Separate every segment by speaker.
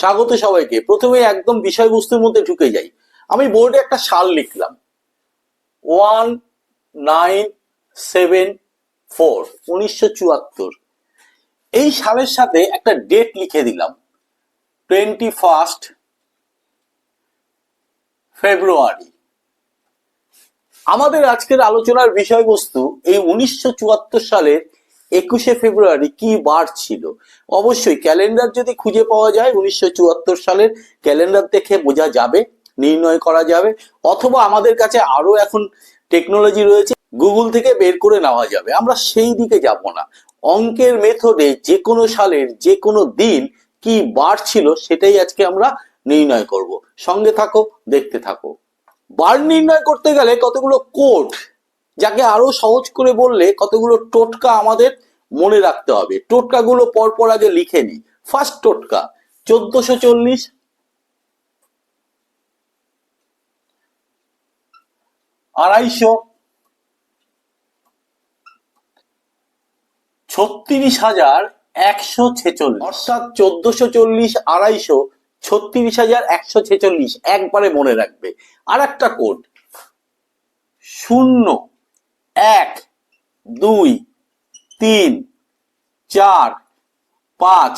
Speaker 1: স্বাগত সবাইকে প্রথমে একদম বিষয়বস্তুর মধ্যে ঢুকে যাই আমি বোর্ডে একটা সাল লিখলাম ওয়ান নাইন সেভেন ফোর উনিশশো চুয়াত্তর এই সালের সাথে একটা ডেট লিখে দিলাম টোয়েন্টি ফার্স্ট ফেব্রুয়ারি আমাদের আজকের আলোচনার বিষয়বস্তু এই উনিশশো সালের একুশে ফেব্রুয়ারি কি বার ছিল অবশ্যই ক্যালেন্ডার যদি খুঁজে পাওয়া যায় উনিশশো সালের ক্যালেন্ডার দেখে বোঝা যাবে নির্ণয় করা যাবে অথবা আমাদের কাছে আরও এখন টেকনোলজি রয়েছে গুগল থেকে বের করে নেওয়া যাবে আমরা সেই দিকে যাব না অঙ্কের মেথডে যে কোনো সালের যে কোনো দিন কি বার ছিল সেটাই আজকে আমরা নির্ণয় করব সঙ্গে থাকো দেখতে থাকো বার নির্ণয় করতে গেলে কতগুলো কোড যাকে আরো সহজ করে বললে কতগুলো টোটকা আমাদের মনে রাখতে হবে টোটকাগুলো পরপর আগে লিখে নি ফার্স্ট টোটকা চোদ্দশো চল্লিশ আড়াইশো ছত্রিশ হাজার একশো ছেচল্লিশ অর্থাৎ চোদ্দশো চল্লিশ আড়াইশো ছত্রিশ হাজার একশো ছেচল্লিশ একবারে মনে রাখবে আর একটা কোড শূন্য এক দুই তিন চার পাঁচ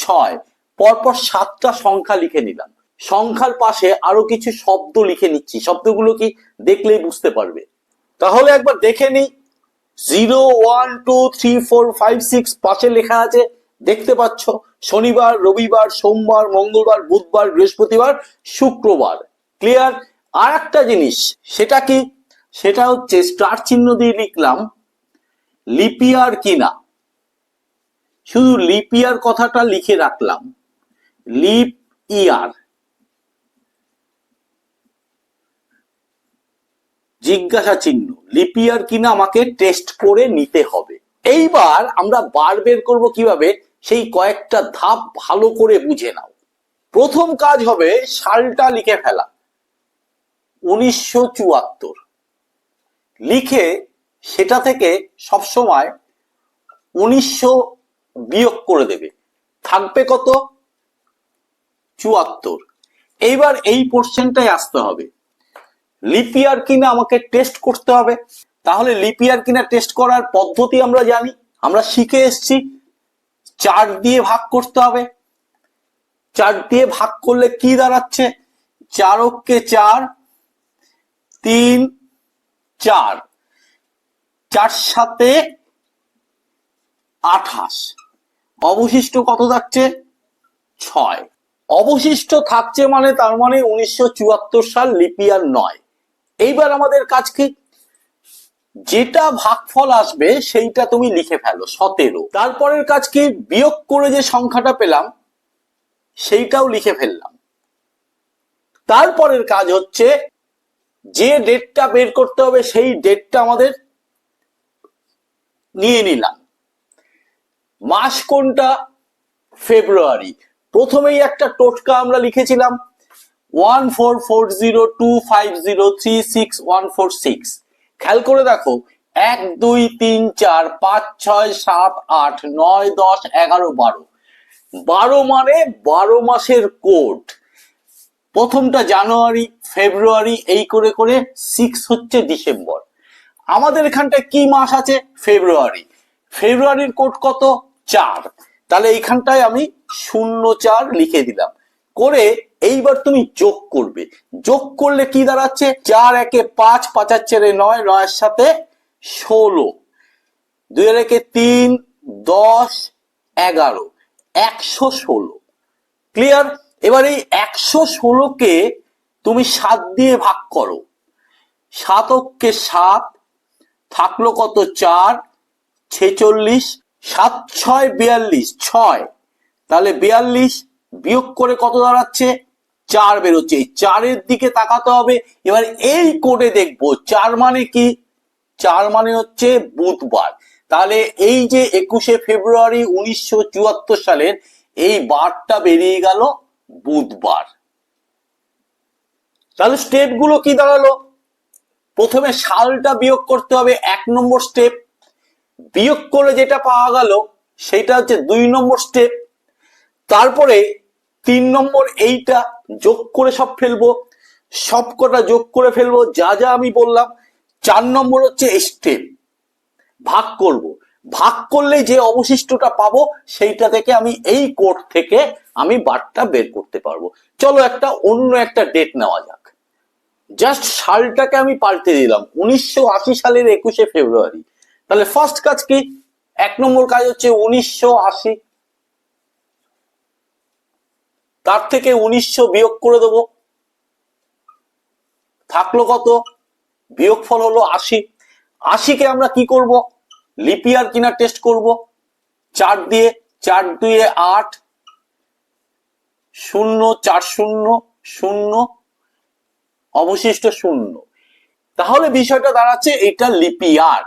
Speaker 1: ছয় পরপর সাতটা সংখ্যা লিখে নিলাম সংখ্যার পাশে আরো কিছু শব্দ লিখে নিচ্ছি শব্দগুলো কি দেখলেই বুঝতে পারবে তাহলে একবার দেখে নিই zero one two three four five six পাশে লেখা আছে দেখতে পাচ্ছ শনিবার রবিবার সোমবার মঙ্গলবার বুধবার বৃহস্পতিবার শুক্রবার ক্লিয়ার আর একটা জিনিস সেটা কি সেটা হচ্ছে স্টার চিহ্ন দিয়ে লিখলাম লিপিয়ার কিনা শুধু লিপিয়ার কথাটা লিখে রাখলাম লিপ ইয়ার জিজ্ঞাসা চিহ্ন লিপিয়ার কিনা আমাকে টেস্ট করে নিতে হবে এইবার আমরা বার বের করব কিভাবে সেই কয়েকটা ধাপ ভালো করে বুঝে নাও প্রথম কাজ হবে সালটা লিখে ফেলা উনিশশো চুয়াত্তর লিখে সেটা থেকে সবসময় উনিশশো বিয়োগ করে দেবে থাকবে কত চুয়াত্তর এইবার এই পোর্শনটাই আসতে হবে লিপিয়ার কিনা আমাকে টেস্ট করতে হবে তাহলে লিপিয়ার কিনা টেস্ট করার পদ্ধতি আমরা জানি আমরা শিখে এসছি চার দিয়ে ভাগ করতে হবে চার দিয়ে ভাগ করলে কি দাঁড়াচ্ছে চারককে চার তিন চার চার সাথে আঠাশ অবশিষ্ট কত থাকছে ছয় অবশিষ্ট থাকছে মানে তার মানে উনিশশো চুয়াত্তর সাল লিপিয়ার নয় এইবার আমাদের কাজ কি যেটা ভাগফল আসবে সেইটা তুমি লিখে ফেলো সতেরো তারপরের কাজ কি বিয়োগ করে যে সংখ্যাটা পেলাম সেইটাও লিখে ফেললাম তারপরের কাজ হচ্ছে যে ডেটটা বের করতে হবে সেই ডেটটা আমাদের নিয়ে নিলাম মাস কোনটা ফেব্রুয়ারি প্রথমেই একটা টোটকা আমরা লিখেছিলাম one four four zero two five zero three six one four six খেয়াল করে দেখো এক দুই তিন চার পাঁচ ছয় সাত আট নয় দশ এগারো বারো বারো মানে বারো মাসের কোড প্রথমটা জানুয়ারি ফেব্রুয়ারি এই করে করে সিক্স হচ্ছে ডিসেম্বর আমাদের এখানটা কি মাস আছে ফেব্রুয়ারি ফেব্রুয়ারির কোড কত চার তাহলে এইখানটায় আমি শূন্য চার লিখে দিলাম করে এইবার তুমি যোগ করবে যোগ করলে কি দাঁড়াচ্ছে চার একে পাঁচ পাঁচার চেরে নয় নয়ের সাথে ষোলো দুই একে তিন দশ এগারো একশো ষোলো ক্লিয়ার এবার এই একশো ষোলোকে তুমি সাত দিয়ে ভাগ করো সাতককে সাত থাকলো কত চার ছেচল্লিশ সাত ছয় বিয়াল্লিশ ছয় তাহলে বিয়াল্লিশ বিয়োগ করে কত দাঁড়াচ্ছে চার বেরোচ্ছে এই চারের দিকে তাকাতে হবে এবার এই কোডে দেখবো চার মানে কি চার মানে হচ্ছে বুধবার তাহলে এই যে একুশে ফেব্রুয়ারি উনিশশো সালের এই বারটা বেরিয়ে গেল বুধবার তাহলে স্টেপগুলো কি দাঁড়ালো প্রথমে সালটা বিয়োগ করতে হবে এক নম্বর স্টেপ বিয়োগ করে যেটা পাওয়া গেল সেটা হচ্ছে দুই নম্বর স্টেপ তারপরে তিন নম্বর এইটা যোগ করে সব ফেলবো সব কটা যোগ করে ফেলবো যা যা আমি বললাম চার নম্বর হচ্ছে স্টেপ ভাগ করবো ভাগ করলে যে অবশিষ্টটা পাবো সেইটা থেকে আমি এই কোড থেকে আমি বারটা বের করতে পারবো চলো একটা অন্য একটা ডেট নেওয়া যাক জাস্ট সালটাকে আমি পাল্টে দিলাম উনিশশো সালের একুশে ফেব্রুয়ারি তাহলে ফার্স্ট কাজ কি এক নম্বর কাজ হচ্ছে উনিশশো তার থেকে উনিশশো বিয়োগ করে দেব থাকলো কত বিয়োগফল হলো আশি আশিকে আমরা কি করব লিপিয়ার কিনা টেস্ট করব চার দিয়ে চার দুয়ে আট শূন্য চার শূন্য শূন্য অবশিষ্ট শূন্য তাহলে বিষয়টা দাঁড়াচ্ছে এটা লিপিয়ার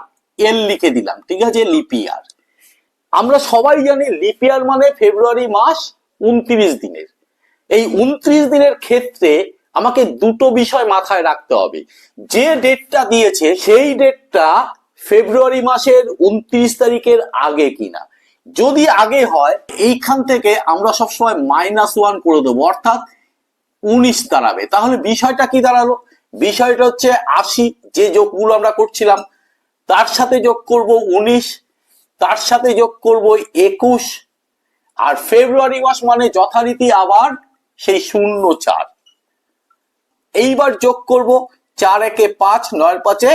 Speaker 1: এল লিখে দিলাম ঠিক আছে লিপিয়ার আমরা সবাই জানি লিপিয়ার মানে ফেব্রুয়ারি মাস উনত্রিশ দিনের এই উনত্রিশ দিনের ক্ষেত্রে আমাকে দুটো বিষয় মাথায় রাখতে হবে যে ডেটটা দিয়েছে সেই ডেটটা ফেব্রুয়ারি মাসের উনত্রিশ তারিখের আগে কিনা যদি আগে হয় এইখান থেকে আমরা সবসময় মাইনাস ওয়ান করে দেবো অর্থাৎ উনিশ দাঁড়াবে তাহলে বিষয়টা কি দাঁড়ালো বিষয়টা হচ্ছে আশি যে যোগগুলো আমরা করছিলাম তার সাথে যোগ করব উনিশ তার সাথে যোগ করব একুশ আর ফেব্রুয়ারি মাস মানে যথারীতি আবার সেই শূন্য চার এইবার যোগ করব চার একে পাঁচ নয় পাঁচে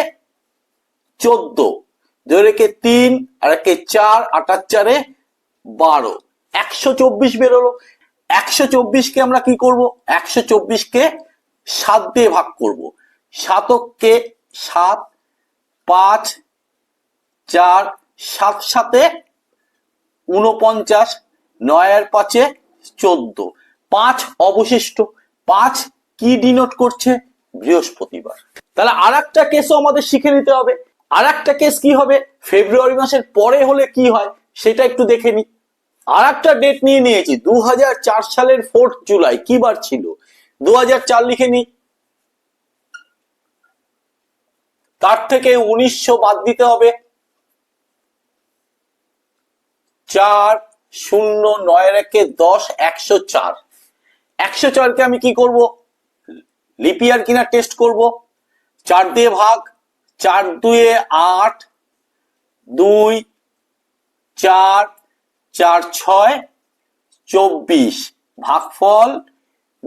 Speaker 1: চোদ্দ দুয়েকে তিন আর একে চার আটার চারে বারো একশো চব্বিশ বেরোলো একশো চব্বিশকে আমরা কি করব একশো চব্বিশকে সাত দিয়ে ভাগ করব সাতককে সাত পাঁচ চার সাত সাতে উনপঞ্চাশ নয়ের পাঁচে চোদ্দ পাঁচ অবশিষ্ট পাঁচ কি ডিনোট করছে বৃহস্পতিবার তাহলে আর একটা কেসও আমাদের শিখে নিতে হবে আর একটা কেস কি হবে ফেব্রুয়ারি মাসের পরে হলে কি হয় সেটা একটু দেখে নি আর একটা ডেট নিয়ে নিয়েছি দু সালের ফোর্থ জুলাই কি বার ছিল দু লিখে নি তার থেকে উনিশশো বাদ দিতে হবে চার শূন্য নয় রেখে দশ একশো চার একশো চারকে আমি কি করব লিপিয়ার কিনা টেস্ট করব চার দিয়ে ভাগ চার দুয়ে আট দুই চার চার ছয় চব্বিশ ভাগফল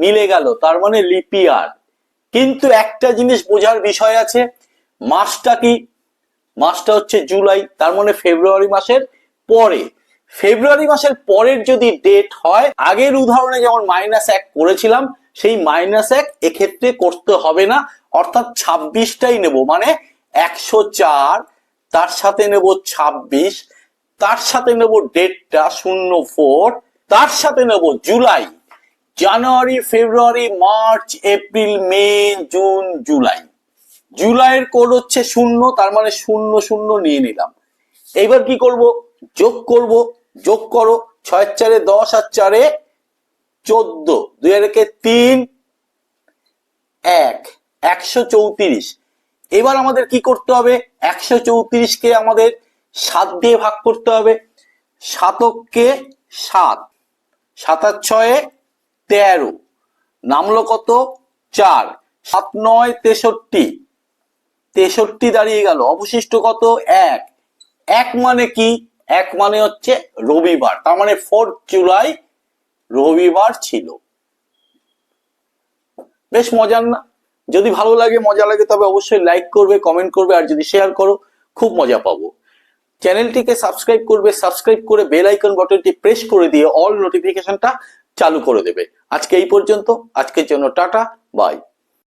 Speaker 1: মিলে গেল তার মানে লিপিয়ার কিন্তু একটা জিনিস বোঝার বিষয় আছে মাসটা কি মাসটা হচ্ছে জুলাই তার মানে ফেব্রুয়ারি মাসের পরে ফেব্রুয়ারি মাসের পরের যদি ডেট হয় আগের উদাহরণে যেমন মাইনাস এক করেছিলাম সেই মাইনাস এক এক্ষেত্রে করতে হবে না অর্থাৎ ছাব্বিশটাই নেব মানে একশো চার তার সাথে নেব ছাব্বিশ তার সাথে নেব ডেটটা শূন্য ফোর তার সাথে নেব July January February March April May June July জুলাইয়ের কোড হচ্ছে শূন্য তার মানে শূন্য শূন্য নিয়ে নিলাম এইবার কি করব যোগ করব যোগ করো ছয় চারে দশ আর চারে চোদ্দ দুই একে তিন এক একশো চৌত্রিশ এবার আমাদের কি করতে হবে একশো চৌত্রিশকে আমাদের সাত দিয়ে ভাগ করতে হবে সাতককে সাত সাতাশ ছয়ে তেরো নামলো কত চার সাত নয় তেষট্টি তেষট্টি দাঁড়িয়ে গেল অবশিষ্ট কত এক এক মানে কি এক মানে হচ্ছে রবিবার তার মানে ফোর্থ জুলাই রবিবার ছিল বেশ মজার না যদি ভালো লাগে মজা লাগে তবে অবশ্যই লাইক করবে কমেন্ট করবে আর যদি শেয়ার করো খুব মজা পাবো চ্যানেলটিকে সাবস্ক্রাইব করবে সাবস্ক্রাইব করে বেল আইকন বাটনটি প্রেস করে দিয়ে অল নোটিফিকেশনটা চালু করে দেবে আজকে এই পর্যন্ত আজকের জন্য টাটা বাই